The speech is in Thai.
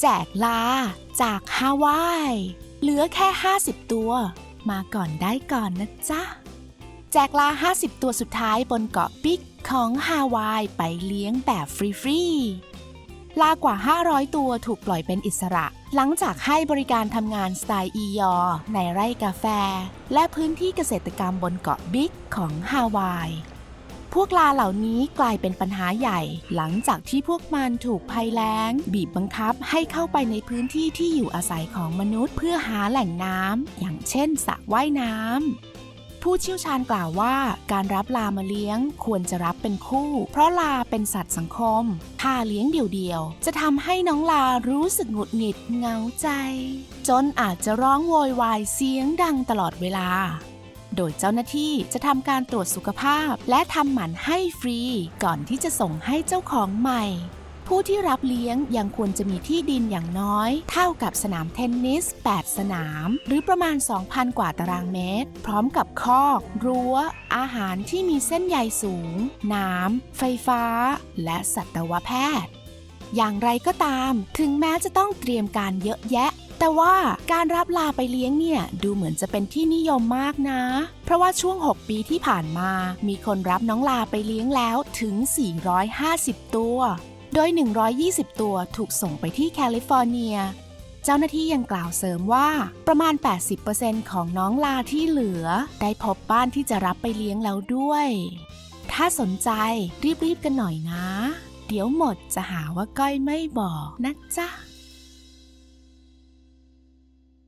แจกลา จากฮาวาย เหลือแค่ 50 ตัว มาก่อนได้ก่อนนะจ๊ะ แจกลา 50 ตัวสุดท้ายบนเกาะบิ๊กของฮาวายไปเลี้ยงแบบฟรีๆ ลากว่า 500 ตัวถูกปล่อยเป็นอิสระ หลังจากให้บริการทำงานสไตล์อียอ ในไร่กาแฟ และพื้นที่เกษตรกรรมบนเกาะบิ๊กของฮาวาย พวกลาเหล่านี้กลายเป็นปัญหาใหญ่ หลังจากที่พวกมันถูกภัยแล้ง บีบบังคับให้เข้าไปในพื้นที่ที่อยู่อาศัยของมนุษย์ เพื่อหาแหล่งน้ำอย่างเช่นสระว่ายน้ำผู้เชี่ยวชาญกล่าวว่าการรับลามาเลี้ยงควรจะรับเป็นคู่ เพราะลาเป็นสัตว์สังคม ถ้าเลี้ยงเดี่ยวๆ จะทำให้น้องลารู้สึกหงุดหงิดเหงาใจ จนอาจจะร้องโวยวายเสียงดังตลอดเวลา โดยเจ้าหน้าที่จะทำการตรวจสุขภาพ และทำหมันให้ฟรี ก่อนที่จะส่งให้เจ้าของใหม่ ผู้ที่รับเลี้ยงยังควรจะมีที่ดินอย่างน้อย เท่ากับสนามเทนนิส 8 สนาม หรือประมาณ 2,000 กว่าตารางเมตร พร้อมกับคอก รั้ว อาหารที่มีเส้นใยสูง น้ำ ไฟฟ้า และสัตวแพทย์อย่างไรก็ตาม ถึงแม้จะต้องเตรียมการเยอะแยะ แต่ว่าการรับลาไปเลี้ยงเนี่ยดูเหมือนจะเป็นที่นิยมมากนะ เพราะว่าช่วง 6 ปีที่ผ่านมา มีคนรับน้องลาไปเลี้ยงแล้วถึง 450 ตัว โดย 120 ตัวถูกส่งไปที่แคลิฟอร์เนีย เจ้าหน้าที่ยังกล่าวเสริมว่าประมาณ 80%ของน้องลาที่เหลือ ได้พบบ้านที่จะรับไปเลี้ยงแล้วด้วย ถ้าสนใจรีบๆกันหน่อยนะ เดี๋ยวหมดจะหาว่าก้อยไม่บอกนะจ๊ะ